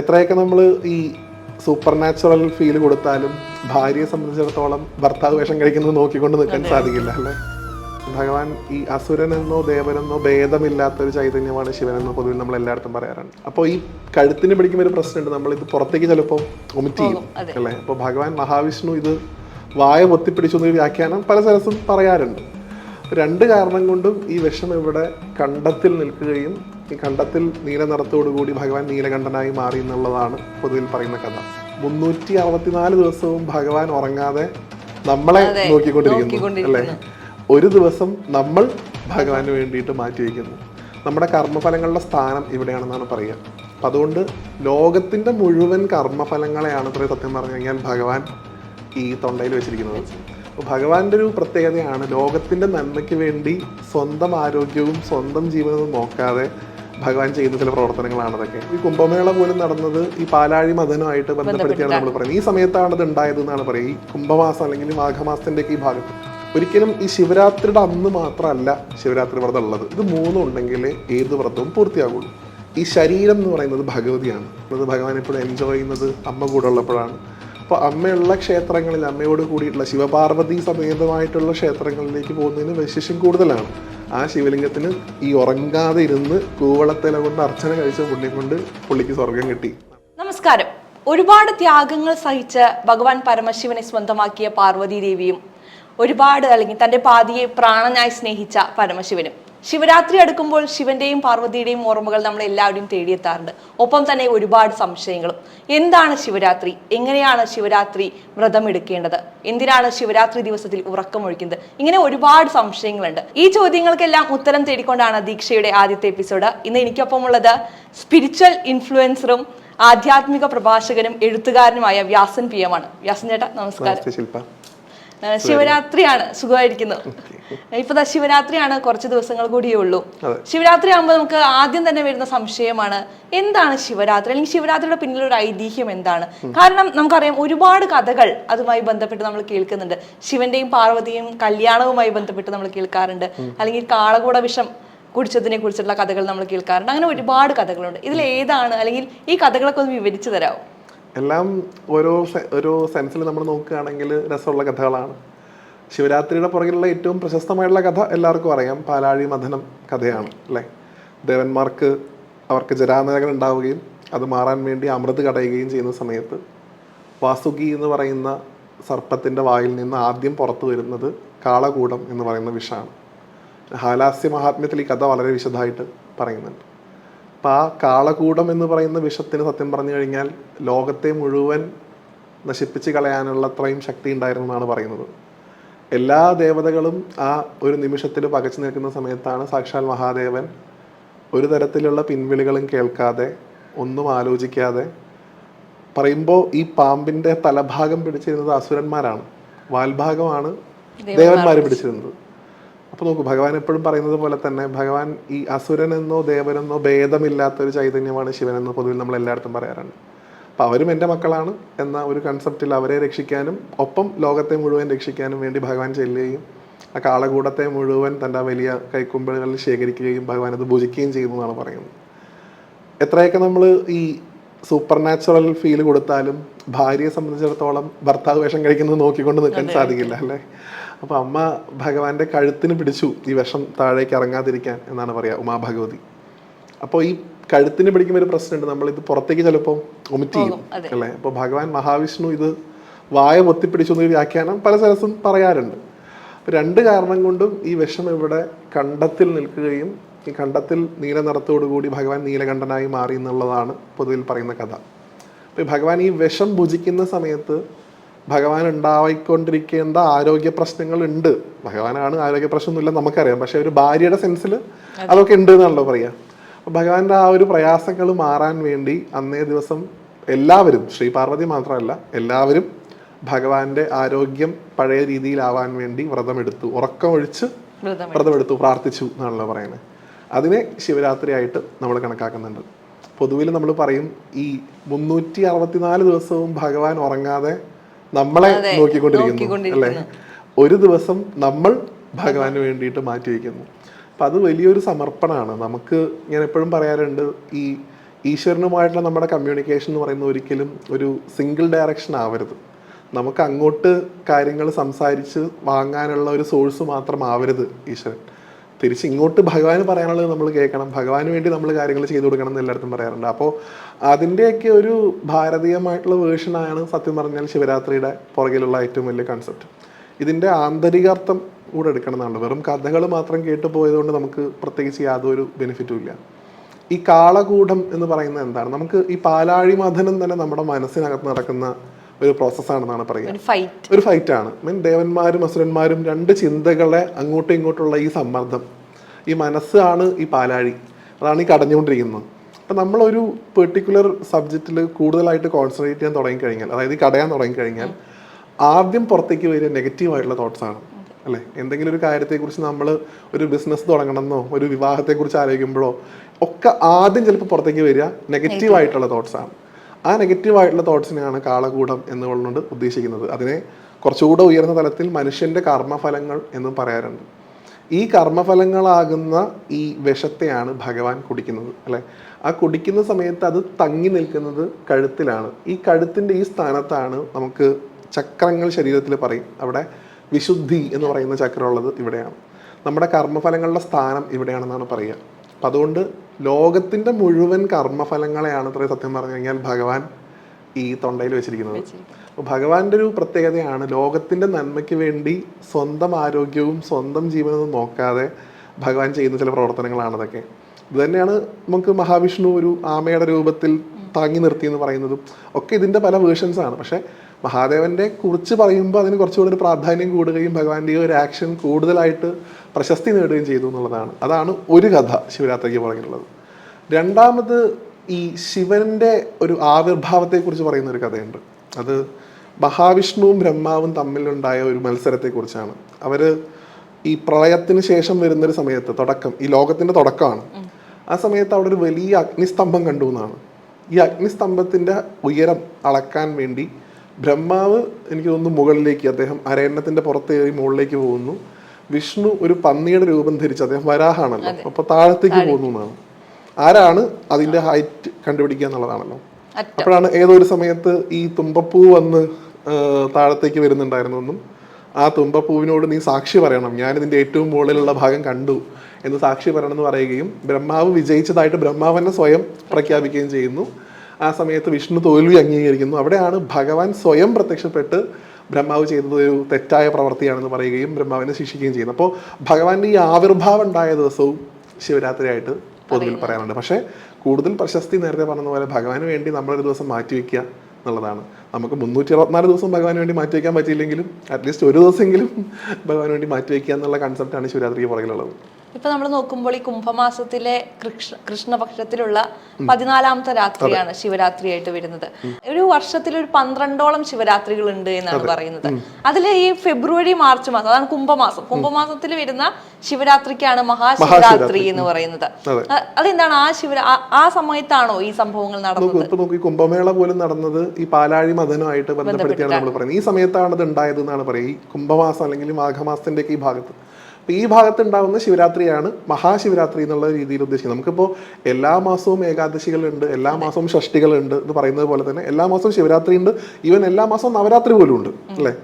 എത്രയൊക്കെ നമ്മൾ ഈ സൂപ്പർ നാച്ചുറൽ ഫീൽ കൊടുത്താലും ഭാര്യയെ സംബന്ധിച്ചിടത്തോളം ഭർത്താവ് വേഷം കഴിക്കുന്നത് നോക്കിക്കൊണ്ട് നിൽക്കാൻ സാധിക്കില്ല അല്ലേ? ഭഗവാൻ ഈ അസുരനെന്നോ ദേവനെന്നോ ഭേദമില്ലാത്ത ഒരു ചൈതന്യമാണ് ശിവനെന്നോ പൊതുവിൽ നമ്മൾ എല്ലായിടത്തും പറയാറുണ്ട്. അപ്പോൾ ഈ കഴുത്തിന് പിടിക്കുന്ന ഒരു പ്രശ്നമുണ്ട്. നമ്മളിത് പുറത്തേക്ക് ചിലപ്പോൾ ഒമിറ്റ് ചെയ്യും അല്ലേ? അപ്പോൾ ഭഗവാൻ മഹാവിഷ്ണു ഇത് വായ പൊത്തിപ്പിടിച്ചു എന്നൊരു വ്യാഖ്യാനം പല സ്ഥലത്തും പറയാറുണ്ട്. രണ്ട് കാരണം കൊണ്ടും ഈ വിഷം ഇവിടെ കണ്ടത്തിൽ നിൽക്കുകയും ഈ കണ്ടത്തിൽ നീല നിറത്തോടുകൂടി ഭഗവാൻ നീലകണ്ഠനായി മാറി എന്നുള്ളതാണ് പൊതുവിൽ പറയുന്ന കഥ. മുന്നൂറ്റി അറുപത്തിനാല് ദിവസവും ഭഗവാൻ ഉറങ്ങാതെ നമ്മളെ നോക്കിക്കൊണ്ടിരിക്കുന്നു അല്ലേ? ഒരു ദിവസം നമ്മൾ ഭഗവാന് വേണ്ടിയിട്ട് മാറ്റിവെക്കുന്നു. നമ്മുടെ കർമ്മഫലങ്ങളുടെ സ്ഥാനം ഇവിടെയാണെന്നാണ് പറയുക. അപ്പം അതുകൊണ്ട് ലോകത്തിന്റെ മുഴുവൻ കർമ്മഫലങ്ങളെയാണ് ഇത്രയും സത്യം പറഞ്ഞു കഴിഞ്ഞാൽ ഭഗവാൻ ഈ തൊണ്ടയിൽ വെച്ചിരിക്കുന്നത്. അപ്പോൾ ഭഗവാന്റെ ഒരു പ്രത്യേകതയാണ് ലോകത്തിന്റെ നന്മയ്ക്ക് വേണ്ടി സ്വന്തം ആരോഗ്യവും സ്വന്തം ജീവിതവും നോക്കാതെ ഭഗവാൻ ചെയ്യുന്ന ചില പ്രവർത്തനങ്ങളാണ് അതൊക്കെ. ഈ കുംഭമേള പോലും നടന്നത് ഈ പാലാഴി മതനുമായിട്ട് ബന്ധപ്പെടുത്തിയാണ് നമ്മൾ പറയുന്നത്. ഈ സമയത്താണ് ഇത് ഉണ്ടായത് എന്നാണ് പറയുക. ഈ കുംഭമാസം അല്ലെങ്കിൽ മാഘമാസത്തിന്റെ ഒക്കെ ഈ ഭാഗത്ത്. ഒരിക്കലും ഈ ശിവരാത്രിയുടെ അന്ന് മാത്രമല്ല ശിവരാത്രി വ്രതം ഉള്ളത്. ഇത് മൂന്നും ഉണ്ടെങ്കിൽ ഏത് വ്രതവും പൂർത്തിയാകുള്ളൂ. ഈ ശരീരം എന്ന് പറയുന്നത് ഭഗവതിയാണ്. അത് ഭഗവാൻ എപ്പോഴും എൻജോയ് ചെയ്യുന്നത് അമ്മ കൂടെ ഉള്ളപ്പോഴാണ്. അപ്പോൾ അമ്മയുള്ള ക്ഷേത്രങ്ങളിൽ അമ്മയോട് കൂടിയിട്ടുള്ള ശിവപാർവതി സമേതമായിട്ടുള്ള ക്ഷേത്രങ്ങളിലേക്ക് പോകുന്നതിന് വിശേഷം കൂടുതലാണ്. ആ ശിവലിംഗത്തിന് ഈ ഉറങ്ങാതെ ഇരുന്ന് കൂവളത്തില കൊണ്ട് അർച്ചന കഴിച്ച പുണ്യം കൊണ്ട് പുള്ളിക്ക് സ്വർഗം കിട്ടി. നമസ്കാരം. ഒരുപാട് ത്യാഗങ്ങൾ സഹിച്ച് ഭഗവാൻ പരമശിവനെ സ്വന്തമാക്കിയ പാർവതി ദേവിയും ഒരുപാട് അല്ലെങ്കിൽ തന്റെ പാതിയെ പ്രാണനായി സ്നേഹിച്ച പരമശിവനും. ശിവരാത്രി അടുക്കുമ്പോൾ ശിവന്റെയും പാർവതിയുടെയും ഓർമ്മകൾ നമ്മൾ എല്ലാവരും തേടിയെത്താറുണ്ട്. ഒപ്പം തന്നെ ഒരുപാട് സംശയങ്ങളും. എന്താണ് ശിവരാത്രി? എങ്ങനെയാണ് ശിവരാത്രി വ്രതം എടുക്കേണ്ടത് എന്തിനാണ് ശിവരാത്രി ദിവസത്തിൽ ഉറക്കമൊഴിക്കുന്നത്? ഇങ്ങനെ ഒരുപാട് സംശയങ്ങളുണ്ട്. ഈ ചോദ്യങ്ങൾക്കെല്ലാം ഉത്തരം തേടിക്കൊണ്ടാണ് ദീക്ഷയുടെ ആദ്യത്തെ എപ്പിസോഡ്. ഇന്ന് എനിക്കൊപ്പം ഉള്ളത് സ്പിരിച്വൽ ഇൻഫ്ലുവൻസറും ആധ്യാത്മിക പ്രഭാഷകനും എഴുത്തുകാരനുമായ വ്യാസൻ പി എം ആണ്. വ്യാസൻ ചേട്ടാ നമസ്കാരം. ശിവരാത്രിയാണ്. സുഖമായിരിക്കുന്നു. ഇപ്പൊ ശിവരാത്രിയാണ് കുറച്ച് ദിവസങ്ങൾ കൂടിയേ ഉള്ളൂ ശിവരാത്രി ആകുമ്പോൾ നമുക്ക് ആദ്യം തന്നെ വരുന്ന സംശയമാണ് എന്താണ് ശിവരാത്രി? അല്ലെങ്കിൽ ശിവരാത്രിയുടെ പിന്നിൽ ഒരു ഐതിഹ്യം എന്താണ്? കാരണം നമുക്കറിയാം ഒരുപാട് കഥകൾ അതുമായി ബന്ധപ്പെട്ട് നമ്മൾ കേൾക്കുന്നുണ്ട്. ശിവന്റെയും പാർവതിയും കല്യാണവുമായി ബന്ധപ്പെട്ട് നമ്മൾ കേൾക്കാറുണ്ട്. അല്ലെങ്കിൽ കാളകൂട വിഷം കുടിച്ചതിനെ കുറിച്ചുള്ള കഥകൾ നമ്മൾ കേൾക്കാറുണ്ട്. അങ്ങനെ ഒരുപാട് കഥകളുണ്ട്. ഇതിൽ ഏതാണ്? അല്ലെങ്കിൽ ഈ കഥകളൊക്കെ ഒന്ന് വിവരിച്ചു തരാമോ എല്ലാം ഓരോ ഓരോ സെൻസിൽ നമ്മൾ നോക്കുകയാണെങ്കിൽ രസമുള്ള കഥകളാണ്. ശിവരാത്രിയുടെ പുറകിലുള്ള ഏറ്റവും പ്രശസ്തമായിട്ടുള്ള കഥ എല്ലാവർക്കും അറിയാം. പാലാഴി മഥനം കഥയാണ് അല്ലേ? ദേവന്മാർക്ക് അവർക്ക് ജരാനരകൾ ഉണ്ടാവുകയും അത് മാറാൻ വേണ്ടി അമൃത് കടയുകയും ചെയ്യുന്ന സമയത്ത് വാസുകി എന്ന് പറയുന്ന സർപ്പത്തിന്റെ വായിൽ നിന്ന് ആദ്യം പുറത്തു വരുന്നത് കാളകൂടം എന്ന് പറയുന്ന വിഷമാണ് ഹാലാസ്യ മഹാത്മ്യത്തിൽ ഈ കഥ വളരെ വിശദമായിട്ട് പറയുന്നുണ്ട്. അപ്പം ആ കാളകൂടം എന്ന് പറയുന്ന വിഷത്തിന് സത്യം പറഞ്ഞു കഴിഞ്ഞാൽ ലോകത്തെ മുഴുവൻ നശിപ്പിച്ച് കളയാനുള്ള അത്രയും ശക്തി ഉണ്ടായിരുന്നു എന്നാണ് പറയുന്നത്. എല്ലാ ദേവതകളും ആ ഒരു നിമിഷത്തിൽ പകച്ചു നിൽക്കുന്ന സമയത്താണ് സാക്ഷാൽ മഹാദേവൻ ഒരു തരത്തിലുള്ള പിൻവിളികളും കേൾക്കാതെ ഒന്നും ആലോചിക്കാതെ പറയുമ്പോൾ ഈ പാമ്പിന്റെ തലഭാഗം പിടിച്ചിരുന്നത് അസുരന്മാരാണ്. വാൽഭാഗമാണ് ദേവന്മാർ പിടിച്ചിരുന്നത്. അപ്പോൾ നോക്കൂ ഭഗവാൻ എപ്പോഴും പറയുന്നത് പോലെ തന്നെ ഭഗവാൻ ഈ അസുരനെന്നോ ദേവനെന്നോ ഭേദമില്ലാത്ത ഒരു ചൈതന്യമാണ് ശിവനെന്നോ പൊതുവിൽ നമ്മൾ എല്ലായിടത്തും പറയാറുണ്ട്. അപ്പൊ അവരും എന്റെ മക്കളാണ് എന്ന ഒരു കൺസെപ്റ്റിൽ അവരെ രക്ഷിക്കാനും ഒപ്പം ലോകത്തെ മുഴുവൻ രക്ഷിക്കാനും വേണ്ടി ഭഗവാൻ ചെല്ലുകയും ആ കാളകൂടത്തെ മുഴുവൻ തന്റെ വലിയ കൈക്കുമ്പിളുകളിൽ ശേഖരിക്കുകയും ഭഗവാൻ അത് ഭുജിക്കുകയും ചെയ്യുന്നു എന്നാണ് പറയുന്നത്. എത്രയൊക്കെ നമ്മൾ ഈ സൂപ്പർ നാച്ചുറൽ ഫീൽ കൊടുത്താലും ഭാര്യയെ സംബന്ധിച്ചിടത്തോളം ഭർത്താവ് വേഷം കഴിക്കുന്നത് നോക്കിക്കൊണ്ട് നിൽക്കാൻ സാധിക്കില്ല അല്ലേ? അപ്പോൾ അമ്മ ഭഗവാന്റെ കഴുത്തിന് പിടിച്ചു ഈ വിഷം താഴേക്ക് ഇറങ്ങാതിരിക്കാൻ എന്നാണ് പറയുക ഉമാഭഗവതി. അപ്പോൾ ഈ കഴുത്തിന് പിടിക്കുമ്പോൾ ഒരു പ്രശ്നമുണ്ട്. നമ്മളിത് ഇത് പുറത്തേക്ക് ചിലപ്പോൾ ഒമിറ്റ് ചെയ്യും. അല്ലേ? അപ്പോൾ ഭഗവാൻ മഹാവിഷ്ണു ഇത് വായ പൊത്തിപ്പിടിച്ചു എന്നൊരു വ്യാഖ്യാനം പല സ്ഥലത്തും പറയാറുണ്ട്. അപ്പോൾ രണ്ട് കാരണം കൊണ്ടും ഈ വിഷം ഇവിടെ കണ്ടത്തിൽ നിൽക്കുകയും ഈ കണ്ടത്തിൽ നീല നിറത്തോടുകൂടി ഭഗവാൻ നീലകണ്ഠനായി മാറി എന്നുള്ളതാണ് പൊതുവിൽ പറയുന്ന കഥ. അപ്പോൾ ഭഗവാൻ ഈ വിഷം ഭുജിക്കുന്ന സമയത്ത് ഭഗവാൻ ഉണ്ടായിക്കൊണ്ടിരിക്കേണ്ട ആരോഗ്യ പ്രശ്നങ്ങൾ ഉണ്ട് ഭഗവാനാണ് ആരോഗ്യ പ്രശ്നമൊന്നുമില്ല നമുക്കറിയാം. പക്ഷെ ഒരു ഭാര്യയുടെ സെൻസിൽ അതൊക്കെ ഉണ്ട് എന്നാണല്ലോ പറയാ ഭഗവാന്റെ ആ ഒരു പ്രയാസങ്ങൾ മാറാൻ വേണ്ടി അന്നേ ദിവസം എല്ലാവരും ശ്രീ പാർവതി മാത്രമല്ല എല്ലാവരും ഭഗവാന്റെ ആരോഗ്യം പഴയ രീതിയിലാവാൻ വേണ്ടി വ്രതമെടുത്തു ഉറക്കമൊഴിച്ച് വ്രതം വ്രതമെടുത്തു പ്രാർത്ഥിച്ചു എന്നാണല്ലോ പറയുന്നത്. അതിനെ ശിവരാത്രിയായിട്ട് നമ്മൾ കണക്കാക്കുന്നുണ്ട്. പൊതുവിൽ നമ്മൾ പറയും ഈ മുന്നൂറ്റി അറുപത്തിനാല് ദിവസവും ഭഗവാൻ ഉറങ്ങാതെ നമ്മളെ നോക്കിക്കൊണ്ടിരിക്കുന്നു അല്ലേ? ഒരു ദിവസം നമ്മൾ ഭഗവാന് വേണ്ടിയിട്ട് മാറ്റിവെക്കുന്നു. അപ്പം അത് വലിയൊരു സമർപ്പണമാണ് നമുക്ക് ഞാൻ എപ്പോഴും പറയാറുണ്ട് ഈ ഈശ്വരനുമായിട്ടുള്ള നമ്മുടെ കമ്മ്യൂണിക്കേഷൻ എന്ന് പറയുന്നത് ഒരിക്കലും ഒരു സിംഗിൾ ഡയറക്ഷൻ ആവരുത്. നമുക്ക് അങ്ങോട്ട് കാര്യങ്ങൾ സംസാരിച്ച് വാങ്ങാനുള്ള ഒരു സോഴ്സ് മാത്രം ആവരുത് ഈശ്വരൻ. തിരിച്ച് ഇങ്ങോട്ട് ഭഗവാന് പറയാനുള്ളത് നമ്മൾ കേൾക്കണം. ഭഗവാന് വേണ്ടി നമ്മൾ കാര്യങ്ങൾ ചെയ്തു കൊടുക്കണം എന്ന് എല്ലായിടത്തും പറയാറുണ്ട്. അപ്പോൾ അതിന്റെയൊക്കെ ഒരു ഭാരതീയമായിട്ടുള്ള വേർഷനാണ് സത്യം പറഞ്ഞാൽ ശിവരാത്രിയുടെ പുറകിലുള്ള ഏറ്റവും വലിയ കൺസെപ്റ്റ് ഇതിന്റെ ആന്തരികാർത്ഥം കൂടെ എടുക്കണം എന്നാണ് വെറും കഥകൾ മാത്രം കേട്ട് പോയതുകൊണ്ട് നമുക്ക് പ്രത്യേകിച്ച് യാതൊരു ബെനിഫിറ്റും ഇല്ല. ഈ കാളകൂടം എന്ന് പറയുന്നത് എന്താണ്? നമുക്ക് ഈ പാലാഴി മഥനം തന്നെ നമ്മുടെ മനസ്സിനകത്ത് നടക്കുന്ന ഒരു പ്രോസസ്സാണെന്നാണ് പറയുക. ഒരു ഫൈറ്റ് ആണ്. ഫൈറ്റാണ് മീൻ ദേവന്മാരും അസുരന്മാരും രണ്ട് ചിന്തകളെ അങ്ങോട്ടും ഇങ്ങോട്ടുള്ള ഈ സമ്മർദ്ദം. ഈ മനസ്സാണ് ഈ പാലാഴി. അതാണ് ഈ കടഞ്ഞുകൊണ്ടിരിക്കുന്നത്. അപ്പം നമ്മളൊരു പെർട്ടിക്കുലർ സബ്ജക്റ്റിൽ കൂടുതലായിട്ട് കോൺസെൻട്രേറ്റ് ചെയ്യാൻ തുടങ്ങിക്കഴിഞ്ഞാൽ അതായത് ഈ കടയാൻ തുടങ്ങിക്കഴിഞ്ഞാൽ ആദ്യം പുറത്തേക്ക് വരിക നെഗറ്റീവ് ആയിട്ടുള്ള തോട്ട്സ് ആണ്. അല്ലേ? എന്തെങ്കിലും ഒരു കാര്യത്തെക്കുറിച്ച് നമ്മൾ ഒരു ബിസിനസ് തുടങ്ങണമെന്നോ ഒരു വിവാഹത്തെക്കുറിച്ച് ആലോചിക്കുമ്പോഴോ ഒക്കെ ആദ്യം ചിലപ്പോൾ പുറത്തേക്ക് വരിക നെഗറ്റീവ് ആയിട്ടുള്ള തോട്ട്സാണ് ആ നെഗറ്റീവ് ആയിട്ടുള്ള തോട്ട്സിനെയാണ് കാളകൂടം എന്ന് എന്നുകൊണ്ട് ഉദ്ദേശിക്കുന്നത്. അതിനെ കുറച്ചുകൂടെ ഉയർന്ന തലത്തിൽ മനുഷ്യന്റെ കർമ്മഫലങ്ങൾ എന്നും പറയാറുണ്ട്. ഈ കർമ്മഫലങ്ങളാകുന്ന ഈ വിഷത്തെയാണ് ഭഗവാൻ കുടിക്കുന്നത് അല്ലേ? ആ കുടിക്കുന്ന സമയത്ത് അത് തങ്ങി നിൽക്കുന്നത് കഴുത്തിലാണ്. ഈ കഴുത്തിന്റെ ഈ സ്ഥാനത്താണ് നമുക്ക് ചക്രങ്ങൾ ശരീരത്തിൽ പറയും. അവിടെ വിശുദ്ധി എന്ന് പറയുന്ന ചക്രം ഉള്ളത് ഇവിടെയാണ്. നമ്മുടെ കർമ്മഫലങ്ങളുടെ സ്ഥാനം ഇവിടെയാണെന്നാണ് പറയുക. അപ്പം അതുകൊണ്ട് ലോകത്തിന്റെ മുഴുവൻ കർമ്മഫലങ്ങളെയാണ് ഇത്രയും സത്യം പറഞ്ഞു കഴിഞ്ഞാൽ ഭഗവാൻ ഈ തൊണ്ടയിൽ വെച്ചിരിക്കുന്നത്. അപ്പോൾ ഭഗവാന്റെ ഒരു പ്രത്യേകതയാണ് ലോകത്തിന്റെ നന്മയ്ക്ക് വേണ്ടി സ്വന്തം ആരോഗ്യവും സ്വന്തം ജീവനവും നോക്കാതെ ഭഗവാൻ ചെയ്യുന്ന ചില പ്രവർത്തനങ്ങളാണ് അതൊക്കെ ഇത് തന്നെയാണ് നമുക്ക് മഹാവിഷ്ണു ഒരു ആമയുടെ രൂപത്തിൽ താങ്ങി നിർത്തി എന്ന് പറയുന്നതും ഒക്കെ ഇതിന്റെ പല വേർഷൻസ് ആണ്. പക്ഷെ മഹാദേവന്റെ കുറിച്ച് പറയുമ്പോൾ അതിന് കുറച്ചുകൂടി ഒരു പ്രാധാന്യം കൂടുകയും ഭഗവാന്റെ ഒരു ആക്ഷൻ കൂടുതലായിട്ട് പ്രശസ്തി നേടുകയും ചെയ്തു എന്നുള്ളതാണ്. അതാണ് ഒരു കഥ ശിവരാത്രിക്ക് പറഞ്ഞിട്ടുള്ളത് രണ്ടാമത് ഈ ശിവന്റെ ഒരു ആവിർഭാവത്തെക്കുറിച്ച് പറയുന്ന ഒരു കഥയുണ്ട്. അത് മഹാവിഷ്ണുവും ബ്രഹ്മാവും തമ്മിലുണ്ടായ ഒരു മത്സരത്തെക്കുറിച്ചാണ്. അവർ ഈ പ്രളയത്തിന് ശേഷം വരുന്നൊരു സമയത്ത് തുടക്കം ഈ ലോകത്തിന്റെ തുടക്കമാണ്. ആ സമയത്ത് അവിടെ ഒരു വലിയ അഗ്നിസ്തംഭം കണ്ടു എന്നാണ്. ഈ അഗ്നിസ്തംഭത്തിന്റെ ഉയരം അളക്കാൻ വേണ്ടി ബ്രഹ്മാവ് എനിക്ക് തോന്നുന്നു മുകളിലേക്ക് അദ്ദേഹം അരയണ്ണത്തിന്റെ പുറത്ത് കയറി മുകളിലേക്ക് പോകുന്നു. വിഷ്ണു ഒരു പന്നിയുടെ രൂപം ധരിച്ച് അദ്ദേഹം വരാഹാണല്ലോ. അപ്പൊ താഴത്തേക്ക് പോകുന്നു എന്നാണ്. ആരാണ് അതിന്റെ ഹൈറ്റ് കണ്ടുപിടിക്കുക എന്നുള്ളതാണല്ലോ. അപ്പോഴാണ് ഏതൊരു ഒരു സമയത്ത് ഈ തുമ്പപ്പൂ വന്ന് താഴത്തേക്ക് വരുന്നുണ്ടായിരുന്നെന്നും ആ തുമ്പപ്പൂവിനോട് നീ സാക്ഷി പറയണം. ഞാൻ ഇതിന്റെ ഏറ്റവും മുകളിലുള്ള ഭാഗം കണ്ടു എന്ന് സാക്ഷി പറയണം എന്ന് പറയുകയും ബ്രഹ്മാവ് വിജയിച്ചതായിട്ട് ബ്രഹ്മാവനെ സ്വയം പ്രഖ്യാപിക്കുകയും ചെയ്യുന്നു. ആ സമയത്ത് വിഷ്ണു തോൽവി അംഗീകരിക്കുന്നു. അവിടെയാണ് ഭഗവാൻ സ്വയം പ്രത്യക്ഷപ്പെട്ട് ബ്രഹ്മാവ് ചെയ്തത് ഒരു തെറ്റായ പ്രവൃത്തിയാണെന്ന് പറയുകയും ബ്രഹ്മാവിനെ ശിക്ഷിക്കുകയും ചെയ്യുന്നു. അപ്പോൾ ഭഗവാന്റെ ഈ ആവിർഭാവം ഉണ്ടായ ദിവസവും ശിവരാത്രിയായിട്ട് പൊതുവിൽ പറയാറുണ്ട്. പക്ഷേ കൂടുതൽ പ്രശസ്തി നേരത്തെ പറഞ്ഞ പോലെ ഭഗവാന് വേണ്ടി നമ്മളൊരു ദിവസം മാറ്റിവെക്കുക എന്നുള്ളതാണ്. നമുക്ക് മുന്നൂറ്റി അറുപത്തിനാല് ദിവസം ഭഗവാന് വേണ്ടി മാറ്റി മാറ്റിവെക്കാൻ പറ്റിയില്ലെങ്കിലും അറ്റ്ലീസ്റ്റ് ഒരു ദിവസമെങ്കിലും ഭഗവാന് വേണ്ടി മാറ്റി മാറ്റിവെക്കുക എന്നുള്ള കൺസെപ്റ്റാണ് ശിവരാത്രിക്ക് പുറകിലുള്ളത്. ഇപ്പൊ നമ്മൾ നോക്കുമ്പോൾ ഈ കുംഭമാസത്തിലെ കൃഷ്ണ കൃഷ്ണപക്ഷത്തിലുള്ള പതിനാലാമത്തെ രാത്രിയാണ് ശിവരാത്രിയായിട്ട് വരുന്നത്. ഒരു വർഷത്തിൽ ഒരു പന്ത്രണ്ടോളം ശിവരാത്രികൾ ഉണ്ട് എന്നാണ് പറയുന്നത്. അതിൽ ഈ ഫെബ്രുവരി മാർച്ച് മാസം അതാണ് കുംഭമാസം. കുംഭമാസത്തിൽ വരുന്ന ശിവരാത്രിക്കാണ് മഹാശിവരാത്രി എന്ന് പറയുന്നത്. അതെ. അതെന്താണ്? ആ ശിവ ആ- സമയത്താണോ ഈ സംഭവങ്ങൾ നടന്നത്? നോക്കൂ ഇപ്പൊ നോക്കൂ കുംഭമേള പോലും നടന്നത് ഈ പാലാഴി മതനുമായിട്ട് ബന്ധപ്പെടുത്തിയാണ് നമ്മൾ പറയുന്നത്. ഈ സമയത്താണ് ഇത് ഉണ്ടായത് എന്നാണ് പറയുക. ഈ കുംഭമാസം അല്ലെങ്കിൽ മാഘമാസത്തിന്റെ ഈ ഭാഗത്ത്. അപ്പൊ ഈ ഭാഗത്ത് ഉണ്ടാകുന്ന ശിവരാത്രിയാണ് മഹാശിവരാത്രി എന്നുള്ള രീതിയിൽ ഉദ്ദേശിക്കുന്നത്. നമുക്കിപ്പോൾ എല്ലാ മാസവും ഏകാദശികളുണ്ട് എല്ലാ മാസവും ഷഷ്ടികളുണ്ട് എന്ന് പറയുന്നത് പോലെ തന്നെ എല്ലാ മാസവും ശിവരാത്രി ഉണ്ട്. ഈവൻ എല്ലാ മാസവും നവരാത്രി പോലും ഉണ്ട് അല്ലേ?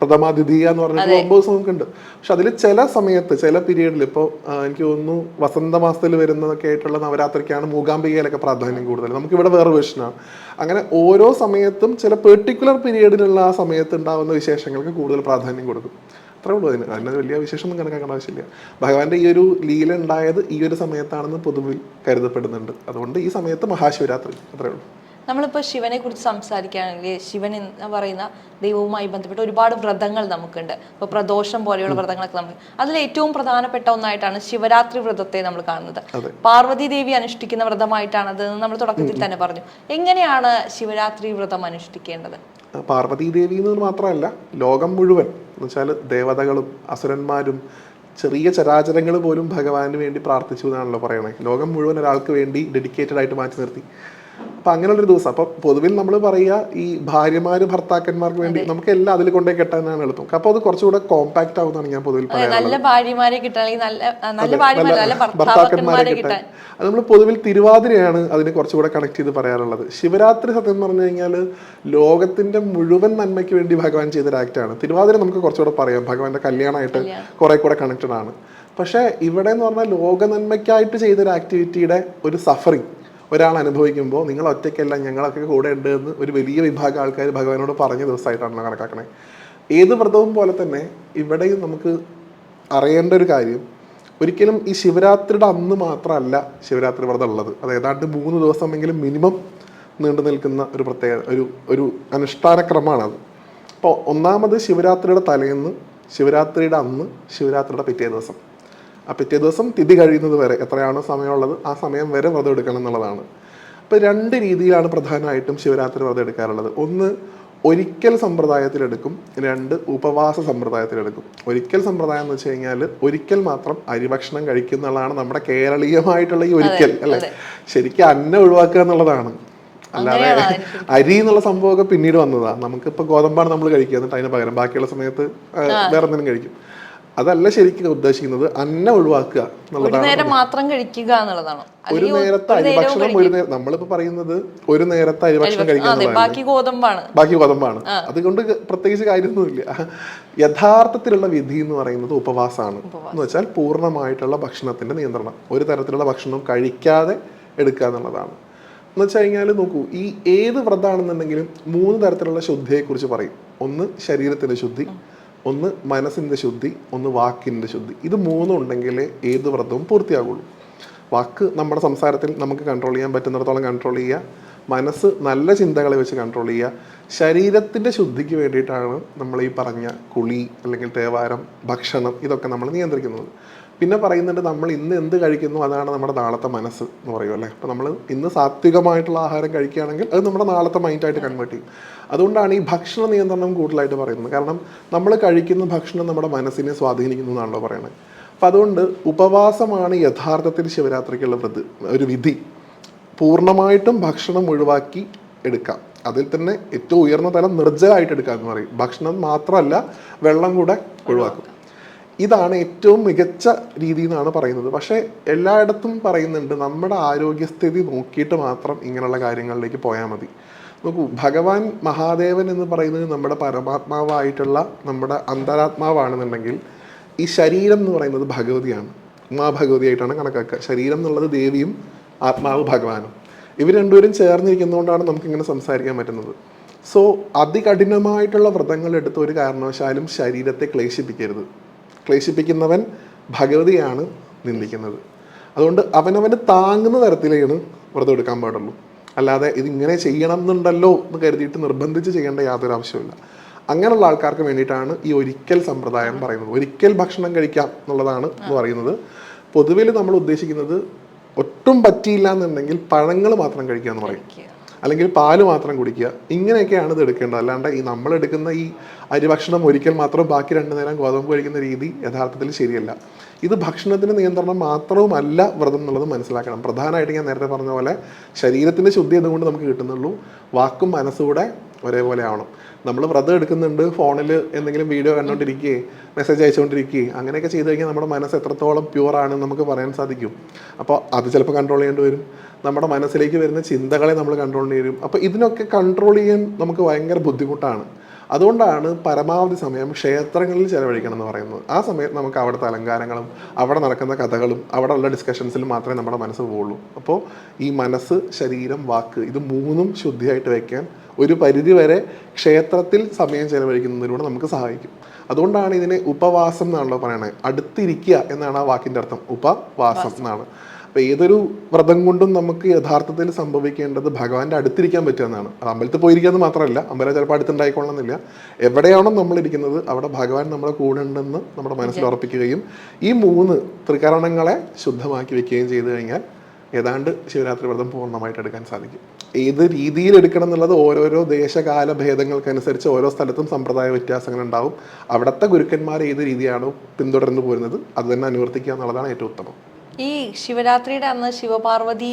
പ്രഥമ ദ്വിതീയ എന്ന് പറഞ്ഞിട്ട് ഒമ്പത് ദിവസം നമുക്കുണ്ട് പക്ഷെ അതിൽ ചില സമയത്ത് ചില പീരീഡിൽ ഇപ്പോൾ എനിക്ക് തോന്നുന്നു വസന്ത മാസത്തിൽ വരുന്നതൊക്കെ ആയിട്ടുള്ള നവരാത്രിക്കാണ് മൂകാംബികയിലൊക്കെ പ്രാധാന്യം കൂടുതൽ. നമുക്ക് ഇവിടെ വേറെ വേർഷനാണ് അങ്ങനെ ഓരോ സമയത്തും ചില പെർട്ടിക്കുലർ പീരീഡിലുള്ള ആ സമയത്ത് ഉണ്ടാകുന്ന വിശേഷങ്ങൾക്ക് കൂടുതൽ പ്രാധാന്യം കൊടുക്കും. അത്രേ ഉള്ളൂ അതിന്. അതിന് വലിയ വിശേഷമൊന്നും കണക്കാക്കേണ്ട ആവശ്യമില്ല. ഭഗവാന്റെ ഈ ഒരു ലീല ഉണ്ടായത് ഈ ഒരു സമയത്താണെന്ന് പൊതുവിൽ കരുതപ്പെടുന്നുണ്ട്. അതുകൊണ്ട് ഈ സമയത്ത് മഹാശിവരാത്രി. അത്രേ ഉള്ളൂ. നമ്മളിപ്പോൾ ശിവനെ കുറിച്ച് സംസാരിക്കുകയാണെങ്കിൽ ശിവൻ എന്ന് പറയുന്ന ദൈവവുമായി ബന്ധപ്പെട്ട് ഒരുപാട് വ്രതങ്ങൾ നമുക്കുണ്ട്. ഇപ്പോൾ പ്രദോഷം പോലെയുള്ള വ്രതങ്ങളൊക്കെ നമുക്ക് അതിൽ ഏറ്റവും പ്രധാനപ്പെട്ട ഒന്നായിട്ടാണ് ശിവരാത്രി വ്രതത്തെ നമ്മൾ കാണുന്നത്. പാർവതി ദേവി അനുഷ്ഠിക്കുന്ന വ്രതമായിട്ടാണ് അത് നമ്മൾ തുടക്കത്തിൽ തന്നെ പറഞ്ഞു. എങ്ങനെയാണ് ശിവരാത്രി വ്രതം അനുഷ്ഠിക്കേണ്ടത്? പാർവതീ ദേവി എന്ന് മാത്രമല്ല ലോകം മുഴുവൻ. എന്ന് വെച്ചാൽ ദേവതകളും അസുരന്മാരും ചെറിയ ചരാചരങ്ങൾ പോലും ഭഗവാന് വേണ്ടി പ്രാർത്ഥിച്ചു എന്നാണല്ലോ പറയണേ. ലോകം മുഴുവൻ ഒരാൾക്ക് വേണ്ടി ഡെഡിക്കേറ്റഡ് ആയിട്ട് മാറ്റി നിർത്തി. അപ്പൊ അങ്ങനെയുള്ളൊരു ദിവസം. അപ്പൊ പൊതുവിൽ നമ്മൾ പറയുക ഈ ഭാര്യമാരും ഭർത്താക്കന്മാർക്ക് വേണ്ടി നമുക്ക് എല്ലാം അതിൽ കൊണ്ടേ കെട്ടാനാണ് എളുപ്പം. അപ്പൊ അത് കുറച്ചുകൂടെ കോമ്പാക്ട് ആവുന്നതാണ് ഞാൻ പൊതുവിൽ നല്ല ഭാര്യമാരെ നല്ല ഭർത്താക്കന്മാരെ കിട്ടാൻ. അത് നമ്മൾ പൊതുവിൽ തിരുവാതിരയാണ് അതിന് കുറച്ചുകൂടെ കണക്ട് ചെയ്ത് പറയാറുള്ളത്. ശിവരാത്രി സത്യം പറഞ്ഞു കഴിഞ്ഞാൽ ലോകത്തിന്റെ മുഴുവൻ നന്മയ്ക്ക് വേണ്ടി ഭഗവാൻ ചെയ്തൊരു ആണ്. തിരുവാതിര നമുക്ക് കുറച്ചുകൂടെ പറയാം. ഭഗവാന്റെ കല്യാണമായിട്ട് കുറെ കൂടെ കണക്റ്റഡ് ആണ്. പക്ഷേ ഇവിടെ എന്ന് പറഞ്ഞാൽ ലോക നന്മയ്ക്കായിട്ട് ചെയ്തൊരു ആക്ടിവിറ്റിയുടെ ഒരു സഫറിങ് ഒരാൾ അനുഭവിക്കുമ്പോൾ നിങ്ങൾ ഒറ്റയ്ക്കല്ല ഞങ്ങളൊക്കെ കൂടെ ഉണ്ട് എന്ന് ഒരു വലിയ വിഭാഗം ആൾക്കാർ ഭഗവാനോട് പറഞ്ഞ ദിവസമായിട്ടാണല്ലോ കണക്കാക്കണേ ഏത് വ്രതവും പോലെ തന്നെ ഇവിടെയും നമുക്ക് അറിയേണ്ട ഒരു കാര്യം ഒരിക്കലും ഈ ശിവരാത്രിയുടെ അന്ന് മാത്രമല്ല ശിവരാത്രി വ്രതം ഉള്ളത്. അത് ഏതാണ്ട് മൂന്ന് ദിവസമെങ്കിലും മിനിമം നീണ്ടു നിൽക്കുന്ന ഒരു പ്രത്യേക ഒരു ഒരു അനുഷ്ഠാന ക്രമമാണത്. അപ്പോൾ ഒന്നാമത് ശിവരാത്രിയുടെ തലേന്ന് ശിവരാത്രിയുടെ അന്ന് ശിവരാത്രിയുടെ പിറ്റേ ദിവസം. പിറ്റേ ദിവസം തിഥി കഴിയുന്നത് വരെ എത്രയാണോ സമയമുള്ളത് ആ സമയം വരെ വ്രതം എടുക്കണം എന്നുള്ളതാണ്. അപ്പോൾ രണ്ട് രീതിയിലാണ് പ്രധാനമായിട്ടും ശിവരാത്രി വ്രതം എടുക്കാറുള്ളത് ഒന്ന് ഒരിക്കൽ സമ്പ്രദായത്തിലെടുക്കും. രണ്ട് ഉപവാസ സമ്പ്രദായത്തിലെടുക്കും. ഒരിക്കൽ സമ്പ്രദായം എന്ന് വെച്ച് കഴിഞ്ഞാൽ ഒരിക്കൽ മാത്രം അരിഭക്ഷണം കഴിക്കുന്നതാണ് നമ്മുടെ കേരളീയമായിട്ടുള്ള ഈ ഒരിക്കൽ അല്ലെ? ശരിക്കും അന്ന ഒഴിവാക്കുക എന്നുള്ളതാണ്. അല്ലാതെ അരി എന്നുള്ള സംഭവമൊക്കെ പിന്നീട് വന്നതാണ് നമുക്കിപ്പോൾ ഗോതമ്പാണ് നമ്മൾ കഴിക്കുക. എന്നിട്ട് അതിന് പകരം ബാക്കിയുള്ള സമയത്ത് വേറെ എന്തെങ്കിലും കഴിക്കും. അതല്ല ശരിക്കും ഉദ്ദേശിക്കുന്നത് അന്ന ഒഴിവാക്കുക എന്നുള്ളതാണ് മാത്രം കഴിക്കുക എന്നുള്ളതാണ്. ഒരു നേരത്തെ അരിഭക്ഷണം ഒരു നേരം നമ്മളിപ്പോ പറയുന്നത് ഒരു നേരത്തെ അരിഭക്ഷണം കഴിക്കുക അതെ ബാക്കി ഗോതമ്പാണ്. ബാക്കി ഗോതമ്പാണ്. അതുകൊണ്ട് പ്രത്യേകിച്ച് കാര്യമൊന്നുമില്ല. യഥാർത്ഥത്തിലുള്ള വിധി എന്ന് പറയുന്നത് ഉപവാസമാണ്. എന്ന് വെച്ചാൽ പൂർണമായിട്ടുള്ള ഭക്ഷണത്തിന്റെ നിയന്ത്രണം. ഒരു തരത്തിലുള്ള ഭക്ഷണം കഴിക്കാതെ എടുക്കുക എന്നുള്ളതാണ്. എന്ന് വെച്ച് കഴിഞ്ഞാൽ നോക്കൂ ഈ ഏത് വ്രതമാണെന്നുണ്ടെങ്കിലും മൂന്ന് തരത്തിലുള്ള ശുദ്ധിയെക്കുറിച്ച് പറയും. ഒന്ന് ശരീരത്തിന്റെ ശുദ്ധി. ഒന്ന് മനസ്സിന്റെ ശുദ്ധി ഒന്ന് വാക്കിന്റെ ശുദ്ധി. ഇത് മൂന്നും ഉണ്ടെങ്കിലേ ഏത് വ്രതവും പൂർത്തിയാകുള്ളൂ. വാക്ക് നമ്മുടെ സംസാരത്തിൽ നമുക്ക് കൺട്രോൾ ചെയ്യാൻ പറ്റുന്നിടത്തോളം കൺട്രോൾ ചെയ്യുക. മനസ്സ് നല്ല ചിന്തകളെ വെച്ച് കൺട്രോൾ ചെയ്യുക. ശരീരത്തിന്റെ ശുദ്ധിക്ക് വേണ്ടിയിട്ടാണ് നമ്മൾ ഈ പറഞ്ഞ കുളി അല്ലെങ്കിൽ തേവാരം ഭക്ഷണം ഇതൊക്കെ നമ്മൾ നിയന്ത്രിക്കുന്നത്. പിന്നെ പറയുന്നുണ്ട് നമ്മൾ ഇന്ന് എന്ത് കഴിക്കുന്നു അതാണ് നമ്മുടെ നാളത്തെ മനസ്സ് എന്ന് പറയും അല്ലേ? അപ്പോൾ നമ്മൾ ഇന്ന് സാത്വികമായിട്ടുള്ള ആഹാരം കഴിക്കുകയാണെങ്കിൽ അത് നമ്മുടെ നാളത്തെ മൈൻഡായിട്ട് കൺവേർട്ട് ചെയ്യും. അതുകൊണ്ടാണ് ഈ ഭക്ഷണ നിയന്ത്രണം കൂടുതലായിട്ട് പറയുന്നത്. കാരണം നമ്മൾ കഴിക്കുന്ന ഭക്ഷണം നമ്മുടെ മനസ്സിനെ സ്വാധീനിക്കുന്നു എന്നാണല്ലോ പറയുന്നത് അപ്പം അതുകൊണ്ട് ഉപവാസമാണ് യഥാർത്ഥത്തിൽ ശിവരാത്രിക്കുള്ള വ്രത് ഒരു വിധി. പൂർണമായിട്ടും ഭക്ഷണം ഒഴിവാക്കി എടുക്കാം. അതിൽ തന്നെ ഏറ്റവും ഉയർന്ന തലം നിർജലമായിട്ട് എടുക്കാമെന്ന് പറയും. ഭക്ഷണം മാത്രമല്ല വെള്ളം കൂടെ ഒഴിവാക്കും. ഇതാണ് ഏറ്റവും മികച്ച രീതി എന്നാണ് പറയുന്നത്. പക്ഷേ എല്ലായിടത്തും പറയുന്നുണ്ട് നമ്മുടെ ആരോഗ്യസ്ഥിതി നോക്കിയിട്ട് മാത്രം ഇങ്ങനെയുള്ള കാര്യങ്ങളിലേക്ക് പോയാൽ മതി. നോക്കൂ ഭഗവാൻ മഹാദേവൻ എന്ന് പറയുന്നത് നമ്മുടെ പരമാത്മാവായിട്ടുള്ള നമ്മുടെ അന്തരാത്മാവാണെന്നുണ്ടെങ്കിൽ ഈ ശരീരം എന്ന് പറയുന്നത് ഭഗവതിയാണ്. ഉമാ ഭഗവതിയായിട്ടാണ് കണക്കാക്കുക. ശരീരം എന്നുള്ളത് ദേവിയും ആത്മാവ് ഭഗവാനും. ഇവർ രണ്ടുപേരും ചേർന്നിരിക്കുന്നതുകൊണ്ടാണ് നമുക്കിങ്ങനെ സംസാരിക്കാൻ പറ്റുന്നത്. സോ അതികഠിനമായിട്ടുള്ള വ്രതങ്ങൾ എടുത്ത് ഒരു കാരണവശാലും ശരീരത്തെ ക്ലേശിപ്പിക്കരുത്. ക്ലേശിപ്പിക്കുന്നവൻ ഭഗവതിയാണ് നിന്ദിക്കുന്നത്. അതുകൊണ്ട് അവനവന് താങ്ങുന്ന തരത്തിലാണ് വ്രതം എടുക്കാൻ പാടുള്ളൂ. അല്ലാതെ ഇതിങ്ങനെ ചെയ്യണം എന്നുണ്ടല്ലോ എന്ന് കരുതിയിട്ട് നിർബന്ധിച്ച് ചെയ്യേണ്ട യാതൊരു ആവശ്യമില്ല അങ്ങനെയുള്ള ആൾക്കാർക്ക് വേണ്ടിയിട്ടാണ് ഈ ഒരിക്കൽ സമ്പ്രദായം പറയുന്നത്. ഒരിക്കൽ ഭക്ഷണം കഴിക്കാം എന്നുള്ളതാണ് എന്ന് പറയുന്നത്. പൊതുവിൽ നമ്മൾ ഉദ്ദേശിക്കുന്നത് ഒട്ടും പറ്റിയില്ല എന്നുണ്ടെങ്കിൽ പഴങ്ങൾ മാത്രം കഴിക്കുക എന്ന് പറയും. അല്ലെങ്കിൽ പാൽ മാത്രം കുടിക്കുക. ഇങ്ങനെയൊക്കെയാണ് ഇത് എടുക്കേണ്ടത്. അല്ലാണ്ട് ഈ നമ്മൾ എടുക്കുന്ന ഈ അരിഭക്ഷണം ഒരിക്കൽ മാത്രം ബാക്കി രണ്ടു നേരം ഗോതമ്പ് കഴിക്കുന്ന രീതി യഥാർത്ഥത്തിൽ ശരിയല്ല. ഇത് ഭക്ഷണത്തിന് നിയന്ത്രണം മാത്രവുമല്ല വ്രതം എന്നുള്ളത് മനസ്സിലാക്കണം. പ്രധാനമായിട്ട് ഞാൻ നേരത്തെ പറഞ്ഞ പോലെ ശരീരത്തിന്റെ ശുദ്ധി അതുകൊണ്ട് നമുക്ക് കിട്ടുന്നുള്ളൂ? വാക്കും മനസ്സുകൂടെ ഒരേപോലെ ആവണം. നമ്മൾ വ്രതം എടുക്കുന്നുണ്ട് ഫോണിൽ എന്തെങ്കിലും വീഡിയോ കണ്ടുകൊണ്ടിരിക്കുകയും മെസ്സേജ് അയച്ചുകൊണ്ടിരിക്കുകയും അങ്ങനെയൊക്കെ ചെയ്ത് കഴിഞ്ഞാൽ നമ്മുടെ മനസ്സ് എത്രത്തോളം പ്യുവർ ആണെന്ന് നമുക്ക് പറയാൻ സാധിക്കും. അപ്പോൾ അത് ചിലപ്പോൾ കൺട്രോൾ ചെയ്യേണ്ടി വരും. നമ്മുടെ മനസ്സിലേക്ക് വരുന്ന ചിന്തകളെ നമ്മൾ കൺട്രോൾ ചെയ്യും. അപ്പോൾ ഇതിനൊക്കെ കൺട്രോൾ ചെയ്യാൻ നമുക്ക് ഭയങ്കര ബുദ്ധിമുട്ടാണ്. അതുകൊണ്ടാണ് പരമാവധി സമയം ക്ഷേത്രങ്ങളിൽ ചെലവഴിക്കണം എന്ന് പറയുന്നത്. ആ സമയത്ത് നമുക്ക് അവിടുത്തെ അലങ്കാരങ്ങളും അവിടെ നടക്കുന്ന കഥകളും അവിടെ ഉള്ള ഡിസ്കഷൻസിൽ മാത്രമേ നമ്മുടെ മനസ്സ് പോവുള്ളൂ. അപ്പോൾ ഈ മനസ്സ് ശരീരം വാക്ക് ഇത് മൂന്നും ശുദ്ധിയായിട്ട് വയ്ക്കാൻ ഒരു പരിധി വരെ ക്ഷേത്രത്തിൽ സമയം ചെലവഴിക്കുന്നതിലൂടെ നമുക്ക് സഹായിക്കും. അതുകൊണ്ടാണ് ഇതിനെ ഉപവാസം എന്നാണല്ലോ പറയണത് അടുത്തിരിക്കുക എന്നാണ് ആ വാക്കിന്റെ അർത്ഥം. ഉപവാസം. എന്നാണ്. അപ്പൊ ഏതൊരു വ്രതം കൊണ്ടും നമുക്ക് യഥാർത്ഥത്തിൽ സംഭവിക്കേണ്ടത് ഭഗവാന്റെ അടുത്തിരിക്കാൻ പറ്റുക എന്നാണ്. അമ്പലത്തിൽ പോയിരിക്കാന്ന് മാത്രമല്ല അമ്പലം ചിലപ്പോൾ അടുത്തുണ്ടായിക്കൊള്ളണമെന്നില്ല. എവിടെയാണോ നമ്മൾ ഇരിക്കുന്നത് അവിടെ ഭഗവാൻ നമ്മുടെ കൂടെ ഉണ്ടെന്ന് നമ്മുടെ മനസ്സിൽ ഉറപ്പിക്കുകയും ഈ മൂന്ന് ത്രികരണങ്ങളെ ശുദ്ധമാക്കി വെക്കുകയും ചെയ്തു കഴിഞ്ഞാൽ ഏതാണ്ട് ശിവരാത്രി വ്രതം പൂർണമായിട്ട് എടുക്കാൻ സാധിക്കും. ഏത് രീതിയിൽ എടുക്കണം എന്നുള്ളത് ഓരോരോ ദേശകാല ഭേദങ്ങൾക്കനുസരിച്ച് ഓരോ സ്ഥലത്തും സമ്പ്രദായ വ്യത്യാസങ്ങൾ ഉണ്ടാവും അവിടുത്തെ ഗുരുക്കന്മാർ ഏത് രീതിയാണോ പിന്തുടർന്നു പോരുന്നത് അത് തന്നെ അനുവർത്തിക്കുക എന്നുള്ളതാണ് ഏറ്റവും ഉത്തമം. ഈ ശിവരാത്രിയുടെ അന്ന് ശിവപാർവതി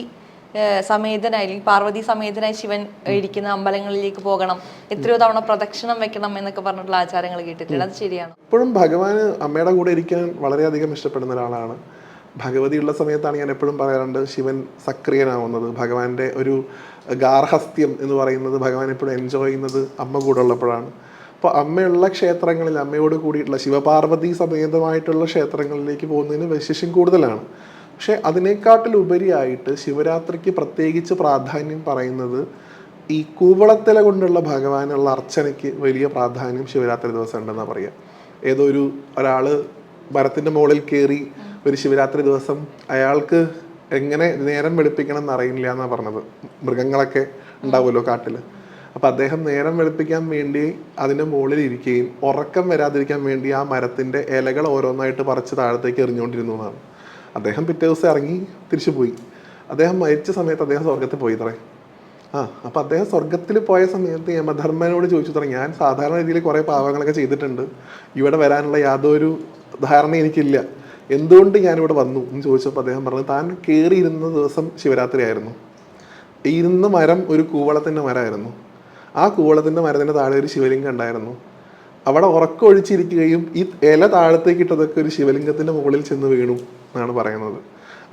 സമേതനായി അല്ലെങ്കിൽ പാർവതി സമേതനായി ശിവൻ ഇരിക്കുന്ന അമ്പലങ്ങളിലേക്ക് പോകണം എത്രയോ തവണ പ്രദക്ഷിണം വെക്കണം എന്നൊക്കെ പറഞ്ഞിട്ടുള്ള ആചാരങ്ങൾ കേട്ടിട്ടുണ്ട്. അത് ശരിയാണ്? ഇപ്പോഴും ഭഗവാന് അമ്മയുടെ കൂടെ ഇരിക്കാൻ വളരെയധികം ഇഷ്ടപ്പെടുന്ന ഒരാളാണ്. ഭഗവതിയുള്ള സമയത്താണ് ഞാൻ എപ്പോഴും പറയാറുണ്ട് ശിവൻ സക്രിയനാവുന്നത്. ഭഗവാന്റെ ഒരു ഗാർഹസ്ഥ്യം എന്ന് പറയുന്നത് ഭഗവാൻ എപ്പോഴും എൻജോയ് ചെയ്യുന്നത് അമ്മ കൂടെ ഉള്ളപ്പോഴാണ്. അപ്പോൾ അമ്മയുള്ള ക്ഷേത്രങ്ങളിൽ അമ്മയോട് കൂടിയിട്ടുള്ള ശിവപാർവതി സമേതമായിട്ടുള്ള ക്ഷേത്രങ്ങളിലേക്ക് പോകുന്നതിന് വിശേഷം കൂടുതലാണ്. പക്ഷെ അതിനേക്കാട്ടിലുപരിയായിട്ട് ശിവരാത്രിക്ക് പ്രത്യേകിച്ച് പ്രാധാന്യം പറയുന്നത് ഈ കൂവളത്തില കൊണ്ടുള്ള ഭഗവാനുള്ള അർച്ചനയ്ക്ക് വലിയ പ്രാധാന്യം ശിവരാത്രി ദിവസം ഉണ്ടെന്നാണ് പറയുക ഏതോ ഒരു ഒരാൾ മരത്തിന്റെ മുകളിൽ കയറി ഒരു ശിവരാത്രി ദിവസം അയാൾക്ക് എങ്ങനെ നേരം വെളുപ്പിക്കണം എന്ന് അറിയില്ല എന്നാണ് പറഞ്ഞത്. മൃഗങ്ങളൊക്കെ ഉണ്ടാവുമല്ലോ കാട്ടിൽ. അപ്പൊ അദ്ദേഹം നേരം വെളുപ്പിക്കാൻ വേണ്ടി അതിന്റെ മുകളിൽ ഇരിക്കുകയും ഉറക്കം വരാതിരിക്കാൻ വേണ്ടി ആ മരത്തിന്റെ ഇലകൾ ഓരോന്നായിട്ട് പറിച്ച് താഴത്തേക്ക് എറിഞ്ഞുകൊണ്ടിരുന്നു എന്നാണ്. അദ്ദേഹം പിറ്റേ ദിവസം ഇറങ്ങി തിരിച്ചു പോയി. അദ്ദേഹം മരിച്ച സമയത്ത് അദ്ദേഹം സ്വർഗത്തിൽ പോയി തറേ ആ അപ്പോൾ അദ്ദേഹം സ്വർഗത്തിൽ പോയ സമയത്ത് യമധർമ്മനോട് ചോദിച്ചു തുടങ്ങി ഞാൻ സാധാരണ രീതിയിൽ കുറേ പാവങ്ങളൊക്കെ ചെയ്തിട്ടുണ്ട്. ഇവിടെ വരാനുള്ള യാതൊരു ധാരണ എനിക്കില്ല. എന്തുകൊണ്ട് ഞാനിവിടെ വന്നു? എന്ന് ചോദിച്ചപ്പോൾ അദ്ദേഹം പറഞ്ഞു താൻ കയറിയിരുന്ന ദിവസം ശിവരാത്രി ആയിരുന്നു. ഇരുന്ന മരം ഒരു കൂവളത്തിന്റെ മരമായിരുന്നു. ആ കൂവളത്തിന്റെ മരത്തിന്റെ താഴെ ഒരു ശിവലിംഗം ഉണ്ടായിരുന്നു. അവിടെ ഉറക്കമൊഴിച്ചിരിക്കുകയും ഈ ഇല താഴത്തേക്കിട്ടതൊക്കെ ഒരു ശിവലിംഗത്തിന്റെ മുകളിൽ ചെന്ന് വീണു. എന്നാണ് പറയുന്നത്.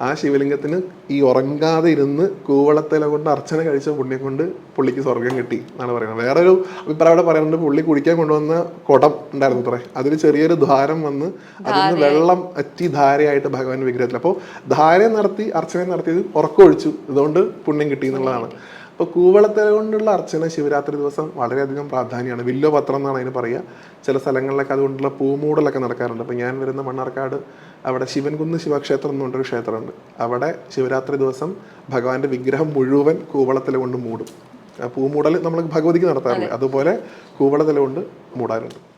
ആ ശിവലിംഗത്തിന് ഈ ഉറങ്ങാതെ ഇരുന്ന് കൂവളത്തില കൊണ്ട് അർച്ചന കഴിച്ച പുണ്യം കൊണ്ട് പുള്ളിക്ക് സ്വർഗം കിട്ടി എന്നാണ് പറയുന്നത്. വേറൊരു അഭിപ്രായം അവിടെ പറയുന്നുണ്ട് പുള്ളി കുടിക്കാൻ കൊണ്ടുവന്ന കുടം ഉണ്ടായിരുന്നു അത്രേ. അതിൽ ചെറിയൊരു ദ്വാരം വന്ന് അതിൽ നിന്ന് വെള്ളം അറ്റി ധാരയായിട്ട് ഭഗവാൻ വിഗ്രഹത്തിൽ അപ്പോൾ ധാര നടത്തി അർച്ചന നടത്തിയത് ഉറക്കമൊഴിച്ചു ഇതുകൊണ്ട് പുണ്യം കിട്ടി എന്നുള്ളതാണ്. അപ്പോൾ കൂവളത്തില കൊണ്ടുള്ള അർച്ചന ശിവരാത്രി ദിവസം വളരെയധികം പ്രാധാന്യമാണ്. വില്ലോ പത്രം എന്നാണ് അതിന് പറയുക. ചില സ്ഥലങ്ങളിലൊക്കെ അതുകൊണ്ടുള്ള പൂമൂടലൊക്കെ നടക്കാറുണ്ട്. അപ്പോൾ ഞാൻ വരുന്ന മണ്ണാർക്കാട് അവിടെ ശിവൻകുന്ന് ശിവക്ഷേത്രം എന്ന് പറഞ്ഞൊരു ക്ഷേത്രമുണ്ട്. അവിടെ ശിവരാത്രി ദിവസം ഭഗവാന്റെ വിഗ്രഹം മുഴുവൻ കൂവളത്തില കൊണ്ട് മൂടും. പൂമൂടൽ നമ്മൾ ഭഗവതിക്ക് നടത്താറില്ല അതുപോലെ കൂവളത്തില കൊണ്ട് മൂടാറുണ്ട്.